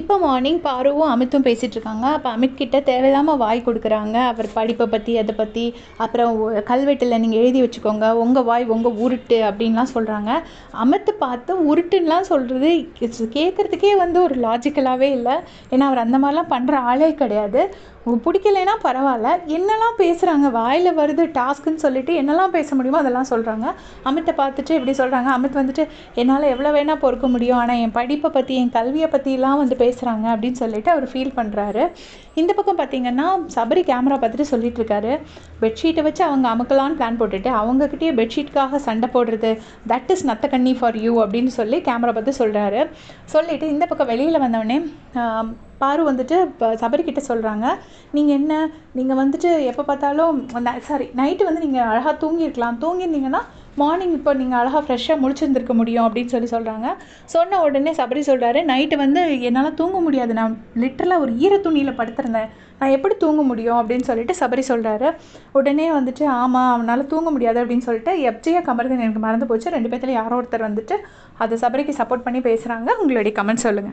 இப்போ மார்னிங் பாருவும் அமித்தும் பேசிகிட்டு இருக்காங்க அப்போ அமித் கிட்ட தேவையில்லாமல் வாய் கொடுக்குறாங்க. அவர் படிப்பை பற்றி அதை பற்றி அப்புறம் கல்வெட்டில் நீங்கள் எழுதி வச்சுக்கோங்க. உங்கள் வாய் உங்கள் உருட்டு அப்படின்லாம் சொல்கிறாங்க அமித்து பார்த்து உருட்டுன்னெலாம் சொல்கிறது கேட்குறதுக்கே வந்து ஒரு லாஜிக்கலாகவே இல்லை. ஏன்னா அவர் அந்த மாதிரிலாம் பண்ணுற ஆளே கிடையாது. பிடிக்கலைன்னா பரவாயில்ல. என்னெல்லாம் பேசுகிறாங்க வாயில் வருது டாஸ்க்குன்னு சொல்லிட்டு என்னெல்லாம் பேச முடியுமோ அதெல்லாம் சொல்கிறாங்க அமித்தை பார்த்துட்டு இப்படி சொல்கிறாங்க அமித் வந்துட்டு என்னால் எவ்வளோ வேணால் பொறுக்க முடியும். ஆனால் என் படிப்பை பற்றி என் கல்வியை பற்றிலாம் வந்து பே பேசுகிறாங்க அப்படின்னு சொல்லிட்டு அவர் ஃபீல் பண்ணுறாரு இந்த பக்கம் பார்த்தீங்கன்னா சபரி கேமரா பார்த்துட்டு சொல்லிட்டு இருக்காரு பெட்ஷீட்டை வச்சு அவங்க அமுக்கலான்னு பிளான் போட்டுட்டு அவங்கக்கிட்டே பெட்ஷீட்காக சண்டை போடுறது தட் இஸ் நத்த கண்ணி ஃபார் யூ அப்படின்னு சொல்லி கேமரா பார்த்து சொல்கிறாரு சொல்லிவிட்டு இந்த பக்கம் வெளியில் வந்தவொடனே பாரு வந்துட்டு இப்போ சபரிக்கிட்ட சொல்கிறாங்க நீங்கள் என்ன நீங்கள் வந்துட்டு எப்போ பார்த்தாலும் சாரி நைட்டு வந்து நீங்கள் அழகாக தூங்கியிருக்கலாம். தூங்கியிருந்தீங்கன்னா மார்னிங் இப்போ நீங்கள் அழகாக ஃப்ரெஷ்ஷாக முடிச்சிருந்துருக்க முடியும் அப்படின்னு சொல்லி சொல்கிறாங்க சொன்ன உடனே சபரி சொல்கிறாரு நைட்டு வந்து என்னால் தூங்க முடியாது. நான் லிட்டரலாக ஒரு ஈர துணியில் படுத்திருந்தேன். நான் எப்படி தூங்க முடியும்? அப்படின்னு சொல்லிட்டு சபரி சொல்கிறாரு உடனே வந்துட்டு ஆமாம் அவனால் தூங்க முடியாது. அப்படின்னு சொல்லிட்டு எப்ஜியா கமர்தன் எனக்கு மறந்து போச்சு. ரெண்டு பேர்த்துல யாரோ ஒருத்தர் வந்துட்டு அதை சபரிக்கு சப்போர்ட் பண்ணி பேசுகிறாங்க உங்களுடைய கமெண்ட் சொல்லுங்கள்